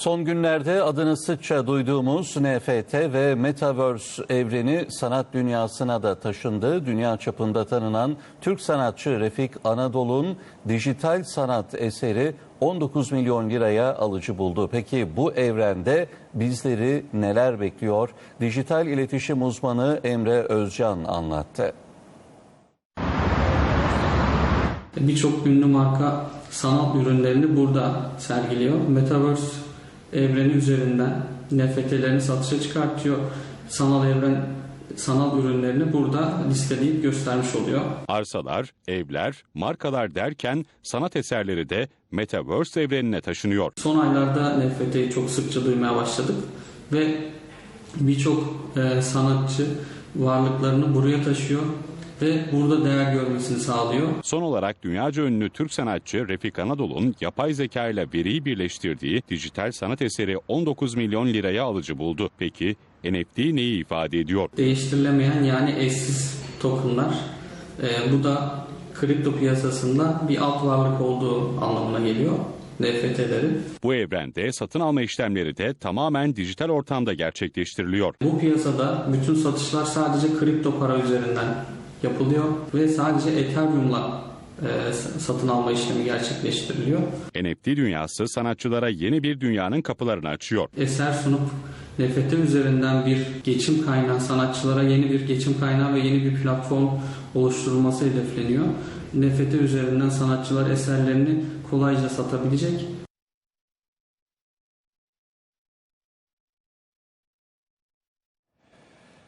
Son günlerde adını sıkça duyduğumuz NFT ve Metaverse evreni sanat dünyasına da taşındı. Dünya çapında tanınan Türk sanatçı Refik Anadolu'nun dijital sanat eseri 19 milyon liraya alıcı buldu. Peki bu evrende bizleri neler bekliyor? Dijital iletişim uzmanı Emre Özcan anlattı. Birçok ünlü marka sanat ürünlerini burada sergiliyor. Metaverse evreni üzerinden NFT'lerini satışa çıkartıyor. Sanal evren sanal ürünlerini burada listeleyip göstermiş oluyor. Arsalar, evler, markalar derken sanat eserleri de Metaverse evrenine taşınıyor. Son aylarda NFT'yi çok sıkça duymaya başladık ve birçok e, sanatçı varlıklarını buraya taşıyor ve burada değer görmesini sağlıyor. Son olarak dünyaca ünlü Türk sanatçı Refik Anadolu'nun yapay zeka ile veriyi birleştirdiği dijital sanat eseri 19 milyon liraya alıcı buldu. Peki NFT neyi ifade ediyor? Değiştirilemeyen yani eşsiz tokenlar. E, bu da kripto piyasasında bir alt varlık olduğu anlamına geliyor. NFT'lerin. Bu evrende satın alma işlemleri de tamamen dijital ortamda gerçekleştiriliyor. Bu piyasada bütün satışlar sadece kripto para üzerinden yapılıyor ve sadece Ethereum'la e, satın alma işlemi gerçekleştiriliyor. NFT dünyası sanatçılara yeni bir dünyanın kapılarını açıyor. Eser sunup NFT üzerinden bir geçim kaynağı sanatçılara yeni bir geçim kaynağı ve yeni bir platform oluşturulması hedefleniyor. NFT üzerinden sanatçılar eserlerini kolayca satabilecek